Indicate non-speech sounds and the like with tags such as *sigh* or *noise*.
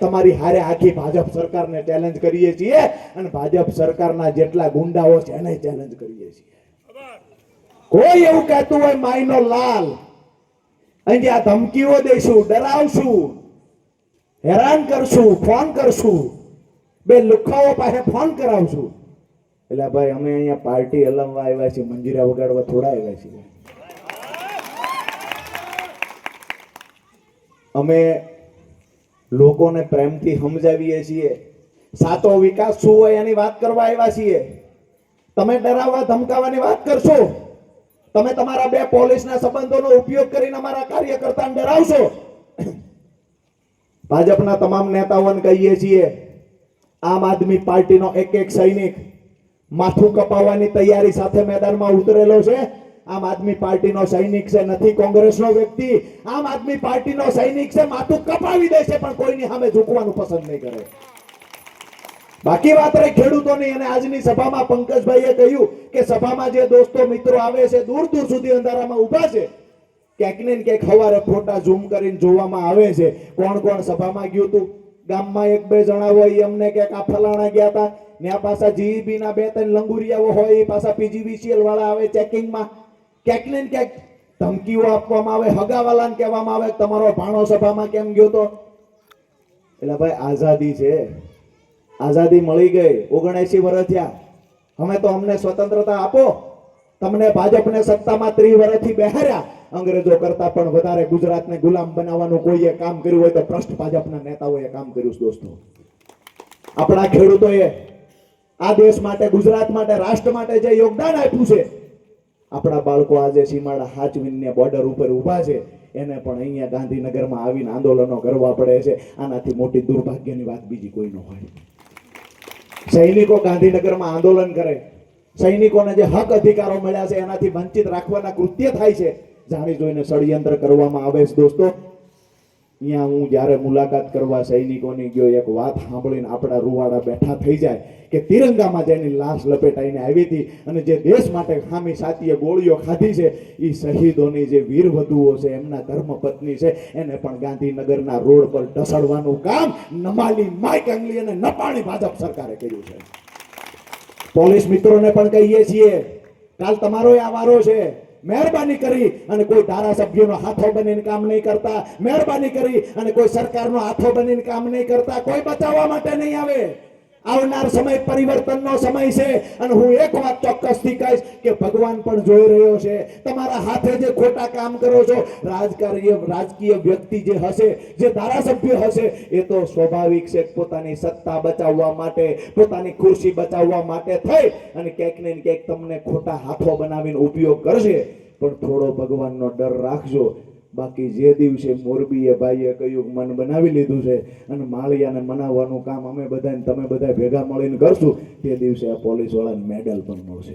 તમારી હારે આખી ભાજપ સરકારને ચેલેન્જ કરીએ છીએ અને ભાજપ સરકારના જેટલા ગુંડાઓ છે એને ચેલેન્જ કરીએ છીએ. કોઈ એવું કહેતું હોય માઈનો લાલ. અહીં આ ધમકીઓ દઈશું, ડરાવશું, હેરાન કરશું, ફોન કરશું. બે લુખાઓ પાસે ફોન કરાવશું. એટલે ભાઈ અમે અહીંયા પાર્ટી હલમવા આવ્યા છીએ, મંજીરા વગાડવા થોડા આવ્યા છીએ. અમે લોકોને પ્રેમથી સમજાવીએ છીએ. સાચો વિકાસ શું હોય એની વાત કરવા આવ્યા છીએ. તમે ડરાવવા, ધમકાવવાની વાત કરશો. તમે તમારા બે પોલીસના સંબંધોનો ઉપયોગ કરીને અમારા કાર્યકર્તાને ડરાવશો. *coughs* ભાજપના તમામ નેતાઓને કહીએ છીએ, આમ આદમી પાર્ટીનો એક એક સૈનિક માથું કપાવવાની તૈયારી સાથે મેદાનમાં ઉતરેલો છે. આમ આદમી પાર્ટીનો સૈનિક છે, નથી કોંગ્રેસનો વ્યક્તિ. આમ આદમી પાર્ટીનો સૈનિક છે, માથું કપાવી દે છે, પણ કોઈની સામે ઝૂકવાનું પસંદ નહીં કરે. બાકી વાત રહી ખેડૂતોની, અને આજની સભામાં પંકજભાઈએ કહ્યું કે સભામાં જે દોસ્તો મિત્રો આવે છે, દૂર દૂર સુધી અંધારામાં ઊભા છે, ક્યાંક ને ક્યાંક હવારે ફોટા ઝૂમ કરીને જોવામાં આવે છે. કોણ કોણ સભામાં ગયું હતું ગામમાં એક બે જણા હોય અમને ક્યાંક આ ફલાણા ગયા હતા ત્યાં પાછા જીઈબી ના બે ત્રણ લંગુરિયાઓ હોય, એ પાછા પીજીવીસીએલ વાળા આવે ચેકિંગમાં. ક્યાંક ને ક્યાંક ધમકીઓ આપવામાં આવે, હગાવાલાને કહેવામાં આવે, તમારો ભાણો સભામાં કેમ ગયો તો? એટલે ભાઈ, આઝાદી છે. આઝાદી મળી ગઈ, ઓગણએસી વર્ષ થયા. અમે તો અમને સ્વતંત્રતા આપો. તમને ભાજપને સત્તામાં ત્રીસ વર્ષથી બહેર્યા. અંગ્રેજો કરતા પણ વધારે ગુજરાતને ગુલામ બનાવવાનું કોઈએ કામ કર્યું હોય તો ભ્રષ્ટ ભાજપના નેતાઓએ કામ કર્યું છે દોસ્તો. આપણા ખેડૂતોએ આ દેશ માટે, ગુજરાત માટે, રાષ્ટ્ર માટે જે યોગદાન આપ્યું છે આપણા બાળકો આજે સીમાડા હાચવીને બોર્ડર ઉપર ઊભા છે, એને પણ અહીંયા ગાંધીનગરમાં આવીને આંદોલનો કરવા પડે છે. આનાથી મોટી દુર્ભાગ્યની વાત બીજી કોઈ ન હોય. સૈનિકો ગાંધીનગરમાં આંદોલન કરે. સૈનિકોને જે હક અધિકારો મળ્યા છે, એનાથી વંચિત રાખવાના કૃત્ય થાય છે. જાણી જોઈને ષડયંત્ર કરવામાં આવે છે દોસ્તો. અહીંયા હું જ્યારે મુલાકાત કરવા સૈનિકોની ગયો, એક વાત સાંભળીને આપણા રૂવાડા બેઠા થઈ જાય કે તિરંગામાં જેની લાશ લપેટાઈને આવી હતી અને જે દેશ માટે ખામી સાતીએ ગોળીઓ ખાધી છે એ શહીદોની જે વીરવધુઓ છે, એમના ધર્મપત્ની છે, એને પણ ગાંધીનગરના રોડ પર ઢસડવાનું કામ નમાલી માઇક અંગલી અને નપાણી ભાજપ સરકારે કર્યું છે. પોલીસ મિત્રોને પણ કહીએ છીએ, કાલ તમારો આ વારો છે. મહેરબાની કરી અને કોઈ ધારાસભ્યનો હાથો બનીને કામ નહીં કરતા. મહેરબાની કરી અને કોઈ સરકારનો હાથો બનીને કામ નહીં કરતા. કોઈ બચાવવા માટે નહીં આવે. આવનાર સમય પરિવર્તનનો સમય છે અને હું એક વાત ચોક્કસથી કહીશ કે ભગવાન પણ જોઈ રહ્યો છે. તમારા હાથે જે ખોટા કામ કરો છો, રાજકારીય, રાજકીય વ્યક્તિ જે હશે, જે ધારાસભ્ય હશે, એ તો સ્વાભાવિક છે પોતાની સત્તા બચાવવા માટે, પોતાની ખુરશી બચાવવા માટે થઈ અને ક્યાંક ને ક્યાંક તમને ખોટા હાથો બનાવીને ઉપયોગ કરશે. પણ થોડો ભગવાનનો ડર રાખજો. બાકી જે દિવસે મોરબીએ ભાઈએ કહ્યું મન બનાવી લીધું છે અને માળિયાને મનાવવાનું કામ અમે બધા તમે બધા ભેગા મળીને કરશું. તે દિવસે આ પોલીસવાળાને મેડલ પણ મળશે.